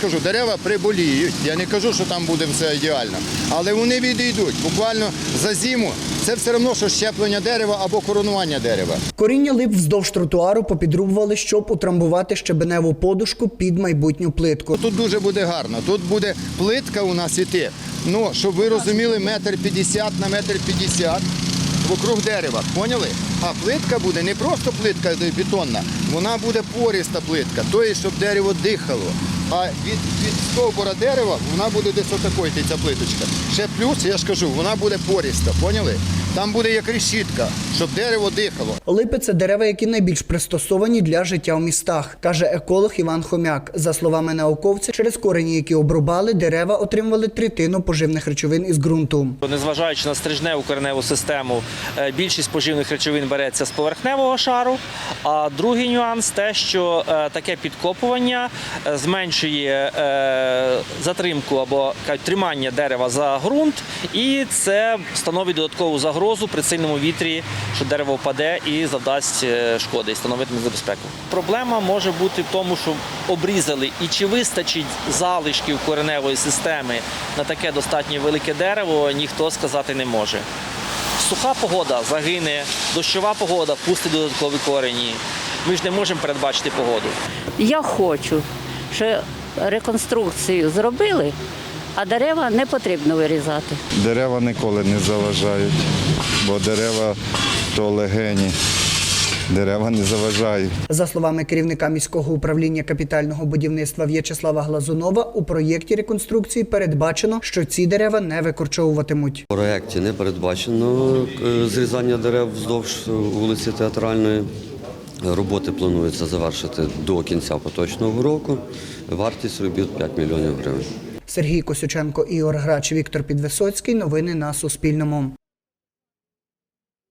Кажу, дерева приболіють. Я не кажу, що там буде все ідеально, але вони відійдуть. Буквально за зиму це все одно, що щеплення дерева або коронування дерева. Коріння лип вздовж тротуару попідрубували, щоб утрамбувати щебеневу подушку під майбутню плитку. Тут дуже буде гарно. Тут буде плитка у нас іти. Ну, щоб ви розуміли, метр п'ятдесят на метр п'ятдесят вокруг дерева. Поняли? А плитка буде не просто плитка бетонна, вона буде пориста плитка, тобто, щоб дерево дихало. А від, від стовбура дерева вона буде десь отакої ця плиточка. Ще плюс, я ж кажу, вона буде пориста, поняли? Там буде як решітка, щоб дерево дихало. Липи це дерева, які найбільш пристосовані для життя в містах, каже еколог Іван Хомяк. За словами науковця, через корені, які обрубали, дерева отримували третину поживних речовин із ґрунту. Незважаючи на стрижневу кореневу систему, е, більшість поживних речовин береться з поверхневого шару. А другий нюанс те, що е, таке підкопування е, зменшує затримку або тримання дерева за ґрунт, і це становить додаткову загрозу при сильному вітрі, що дерево впаде і завдасть е, шкоди і становить небезпеку. Проблема може бути в тому, що обрізали і чи вистачить залишків кореневої системи на таке достатньо велике дерево, ніхто сказати не може. Суха погода загине, дощова погода пустить додаткові корені. Ми ж не можемо передбачити погоду. Я хочу, що реконструкцію зробили, а дерева не потрібно вирізати. Дерева ніколи не заважають, бо дерева то легені. Дерева не заважають. За словами керівника міського управління капітального будівництва В'ячеслава Глазунова, у проєкті реконструкції передбачено, що ці дерева не викорчовуватимуть. В проєкті не передбачено е, зрізання дерев вздовж вулиці Театральної. Роботи планується завершити до кінця поточного року. Вартість робіт 5 мільйонів гривень. Сергій Косюченко, Ігор Грач, Віктор Підвисоцький. Новини на Суспільному.